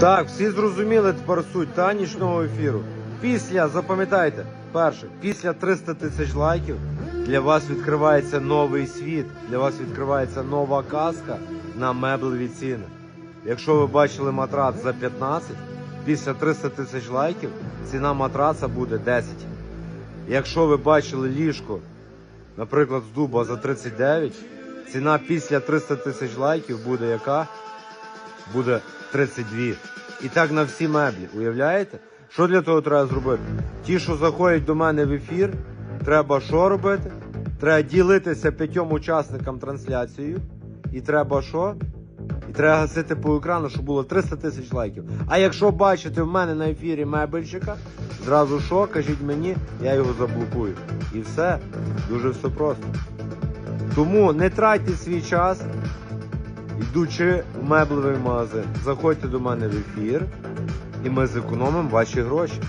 Так, всі зрозуміли тепер суть та нічного ефіру. Після, запам'ятайте, перше, після 300 тисяч лайків для вас відкривається новий світ, для вас відкривається нова казка на меблеві ціни. Якщо ви бачили матрац за 15, після 300 тисяч лайків ціна матраца буде 10. Якщо ви бачили ліжко, наприклад, з дуба за 39, ціна після 300 тисяч лайків буде яка? Буде 32. І так на всі меблі. Уявляєте? Що для того треба зробити? Ті, що заходять до мене в ефір, треба що робити? Треба ділитися п'ятьом учасникам трансляцією. І треба що? І треба гасити по екрану, щоб було 300 тисяч лайків. А якщо бачите в мене на ефірі мебельщика, зразу що, кажіть мені, я його заблокую. І все. Дуже все просто. Тому не тратьте свій час, йдучи в меблевий магазин, заходьте до мене в ефір, і ми зекономимо ваші гроші.